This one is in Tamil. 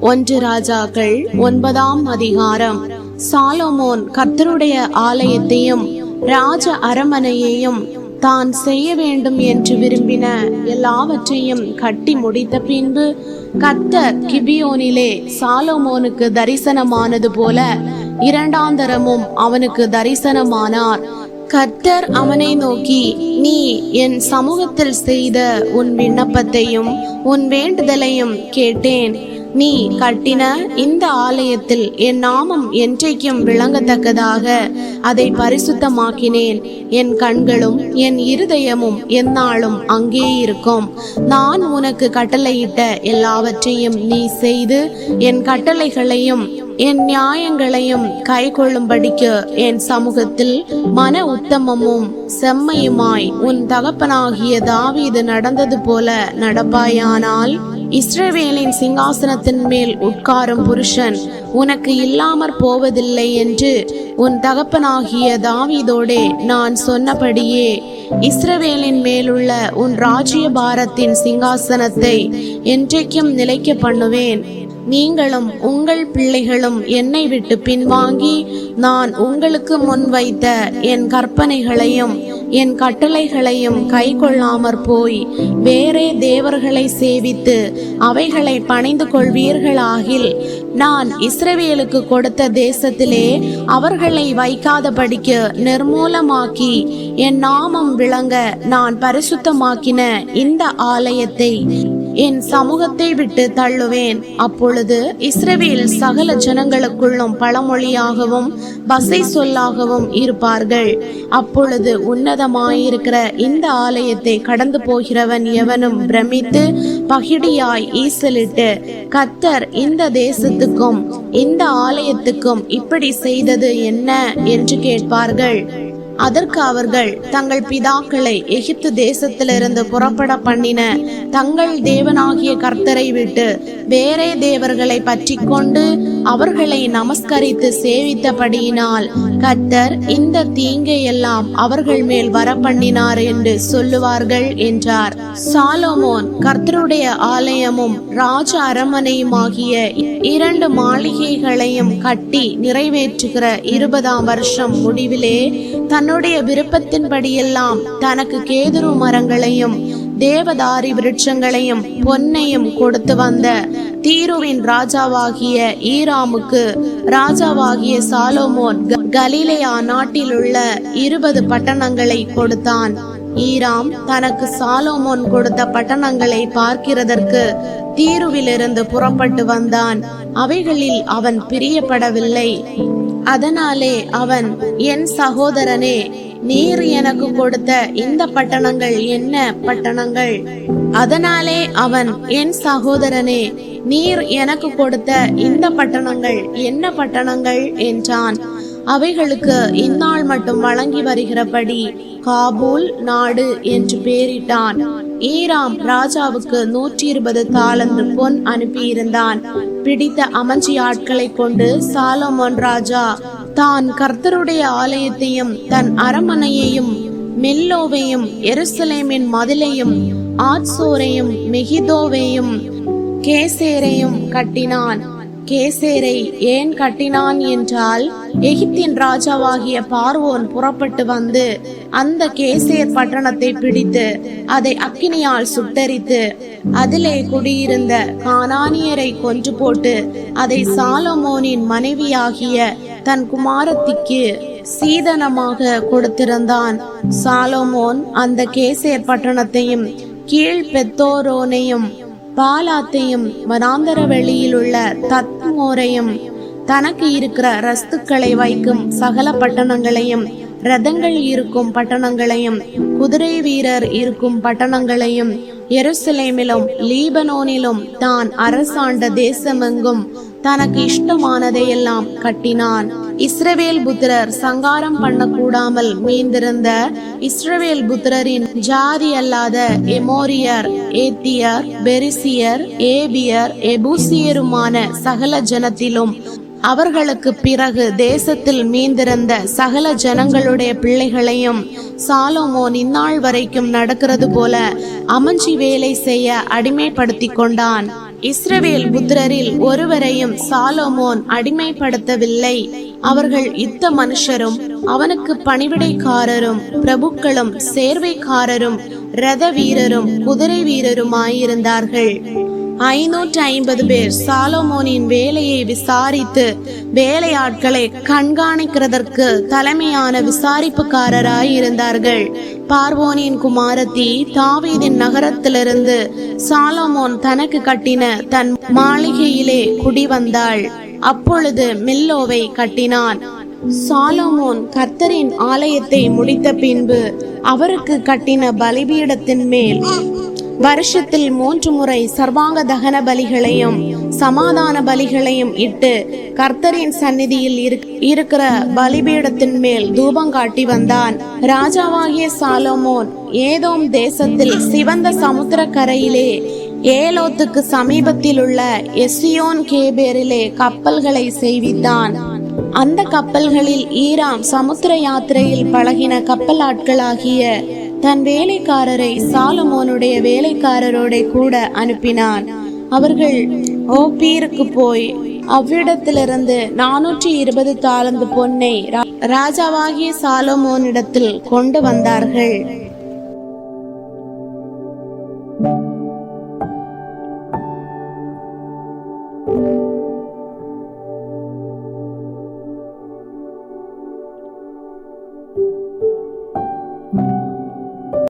ஒன்று ராஜாக்கள் ஒன்பதாம் அதிகாரம். சாலோமோன் கர்த்தருடைய ஆலயத்தையும் ராஜ அரமனையையும் தான் செய்ய வேண்டும் என்று விரும்பின எல்லாவற்றையும் கட்டி முடித்த பின்பு கர்த்தர் கிபியோனிலே சாலோமோனுக்கு தரிசனமானது போல இரண்டாந்தரமும் அவனுக்கு தரிசனமானார். கர்த்தர் அவனை நோக்கி நீ என் சமூகத்தில் செய்த உன் விண்ணப்பத்தையும் உன் வேண்டுதலையும் கேட்டேன். நீ கட்டின இந்த ஆலயத்தில் என் நாமம் என்றைக்கும் விளங்கத்தக்கதாக அதை பரிசுத்தமாக்கினேன். என் கண்களும் என் இருதயமும் எந்நாளும் அங்கே இருக்கும். நான் உனக்கு கட்டளையிட்ட எல்லாவற்றையும் நீ செய்து என் கட்டளைகளையும் என் நியாயங்களையும் கை கொள்ளும்படிக்கு என் சமூகத்தில் மன உத்தமமும் செம்மையுமாய் உன் தகப்பனாகிய தாவீது நடந்தது போல நடப்பாயானால் இஸ்ரவேலின் சிங்காசனத்தின் மேல் உட்காரும் புருஷன் உனக்கு இல்லாமற் போவதில்லை என்று உன் தகப்பனாகிய தாவீதோடே நான் சொன்னபடியே இஸ்ரவேலின் மேலுள்ள உன் ராஜ்ய பாரத்தின் சிங்காசனத்தை என்றைக்கும் நிலைக்க பண்ணுவேன். நீங்களும் உங்கள் பிள்ளைகளும் என்னை விட்டு பின்வாங்கி நான் உங்களுக்கு முன் வைத்த என் கற்பனைகளையும் என் கட்டளைகளையும் கை கொள்ளாமற் போய் வேறே தேவர்களை சேவித்து அவைகளை பணிந்து கொள்வீர்களாகில் நான் இஸ்ரவேலுக்கு கொடுத்த தேசத்திலே அவர்களை வைக்காதபடிக்கு நிர்மூலமாக்கி என் நாமம் விளங்க நான் பரிசுத்தமாக்கின இந்த ஆலயத்தை என் சமூகத்தை விட்டு தள்ளுவேன். அப்பொழுது இஸ்ரவேல் சகல ஜனங்களுக்குள்ளும் பழமொழியாகவும் பசை சொல்லாகவும் இருப்பார்கள். அப்பொழுது உன்னதமாயிருக்கிற இந்த ஆலயத்தை கடந்து போகிறவன் எவனும் பிரமித்து பகிடியாய் ஈசலிட்டு கத்தர் இந்த தேசத்துக்கும் இந்த ஆலயத்துக்கும் இப்படி செய்தது என்ன? என்று கேட்பார்கள். அதற்கு அவர்கள் தங்கள் பிதாக்களை எகிப்து தேசத்திலிருந்து புறப்பட பண்ணின தங்கள் தேவனாகிய கர்த்தரை விட்டு வேறே தேவர்களை பற்றி கொண்டு அவர்களை நமஸ்கரித்து சேவித்தபடியினால் கர்த்தர் இந்த தீங்கை எல்லாம் அவர்கள் மேல் வர பண்ணினார் என்று சொல்லுவார்கள் என்றார். சாலோமோன் கர்த்தருடைய ஆலயமும் ராஜ அரமனையுமாகிய இரண்டு மாளிகைகளையும் கட்டி நிறைவேற்றுகிற இருபதாம் வருஷம் முடிவிலே தன் தன்னுடைய விருப்பத்தின்படியெல்லாம் தனக்கு கேதுரு மரங்களையும் தேவதாரி விருட்சங்களையும் பொன்னையும் கொடுத்து வந்த தீருவின் ராஜாவாகிய ஈராமுக்கு ராஜாவாகிய சாலோமோன் கலீலையா நாட்டில் உள்ள இருபது பட்டணங்களை கொடுத்தான். ஈராம் தனக்கு சாலோமோன் கொடுத்த பட்டணங்களை பார்க்கிறதற்கு தீருவிலிருந்து புறப்பட்டு வந்தான். அவைகளில் அவன் பிரியப்படவில்லை. அதனாலே அவன் என் சகோதரனே நீர் எனக்கு கொடுத்த இந்த பட்டணங்கள் என்ன பட்டணங்கள்? அதனாலே அவன் என் சகோதரனே நீர் எனக்கு கொடுத்த இந்த பட்டணங்கள் என்ன பட்டணங்கள்? என்றான். அவைகளுக்கு இந்நாள் மட்டும் வழங்கி வருகிறபடி காபூல் நாடு என்று பெயரிட்டான் ஈராம் ராஜாவுக்கு நூற்றி இருபது தாளந்து பொன் அனுப்பியிருந்தான். பிடித்த அமைச்சி ஆட்களை கொண்டு சாலமோன் ராஜா தான் கர்த்தருடைய ஆலயத்தையும் தன் அரமனையையும் மெல்லோவையும் எருசலேமின் மதிலையும் ஆட்சோரையும் மெகிதோவையும் கேசேரையும் கட்டினான். கேசேரை ஏன் கட்டினான் என்றால் எகிப்தின் ராஜாவாகிய பார்வோன் புறப்பட்டு வந்து அந்த கேசேர் பட்டணத்தை பிடித்து அதை அக்கினியால் சுட்டரித்து அதிலே குடியிருந்த கானானியரை கொன்று போட்டு அதை சாலமோனின் மனைவியாகிய தன் குமாரத்திக்கு சீதனமாக கொடுத்திருந்தான். சாலோமோன் அந்த கேசேர் பட்டணத்தையும் கீழ் பெத்தோரோனையும் பாலாத்தையும் வனாந்தர வெளியிலுள்ள தத்மோரையும் தனக்கு இருக்கிற ரஸ்துக்களை வைக்கும் சகல பட்டணங்களையும் ரதங்கள் இருக்கும் பட்டணங்களையும் குதிரை வீரர் இருக்கும் பட்டணங்களையும் எருசலேமிலும் லீபனோனிலும் தான் அரசாண்ட தேசமெங்கும் தனக்கு இஷ்டமானதையெல்லாம் கட்டினான். இஸ்ரவேல் புத்திரர் சங்காரம் பண்ணக்கூடாமல் மீந்திருந்த இஸ்ரவேல் புத்திரரின் ஜாதி அல்லாத எமோரியர் ஏத்தியர் பெரிசியர் ஏபியர் எபூசியருமான சகல ஜனத்திலும் அவர்களுக்கு பிறகு தேசத்தில் மீந்திருந்த சகல ஜனங்களுடைய பிள்ளைகளையும் சாலோமோன் இந்நாள் வரைக்கும் நடக்கிறது போல அமஞ்சி வேலை செய்ய அடிமைப்படுத்தி கொண்டான். இஸ்ரவேல் புத்திரரில் ஒருவரையும் சாலோமோன் அடிமைப்படுத்தவில்லை. அவர்கள் யுத்த மனுஷரும் அவனுக்கு பணிவிடைக்காரரும் பிரபுக்களும் சேர்வைக்காரரும் ரத வீரரும் குதிரை வீரருமாயிருந்தார்கள். ஐநூற்றி ஐம்பது பேர் சாலோமோனின் வேலையை விசாரித்து வேலையாட்களை கண்காணிக்கிறதற்கு தலைமையான விசாரிப்புக்காரராய் இருந்தார்கள் பார்வோனின் குமாரத்தி தாவீதின் நகரத்திலிருந்து சாலோமோன் தனக்கு கட்டின தன் மாளிகையிலே குடி வந்தாள் அப்பொழுது மில்லோவை கட்டினான். சாலோமோன் கர்த்தரின் ஆலயத்தை முடித்த பின்பு அவருக்கு கட்டின பலிபீடத்தின் மேல் வருஷத்தில் மூன்று முறை சர்வாங்க தகன பலிகளையும் சமாதான பலிகளையும் இட்டு கர்த்தரின் சந்நிதியில் இருக்கிற பலிபீடத்தின் மேல் தூபம் காட்டி வந்தான். ராஜாவாகிய சாலோமோன் ஏதோம் தேசத்தில் சிவந்த சமுத்திர கரையிலே ஏலோத்துக்கு சமீபத்தில் உள்ள எஸ்ஸியோன் கேபேரிலே கப்பல்களை செய்வித்தான். அந்த கப்பல்களில் ஈராம் சமுத்திர யாத்திரையில் பழகின கப்பல் ஆட்களாகிய தன் வேலைக்காரரை சாலமோனுடைய வேலைக்காரரோட கூட அனுப்பினான். அவர்கள் ஓப்பீருக்கு போய் அவ்விடத்திலிருந்து நானூற்றி இருபது தாளந்து பொன்னை ரா- ராஜாவாகிய சாலமோனிடத்தில் கொண்டு வந்தார்கள்.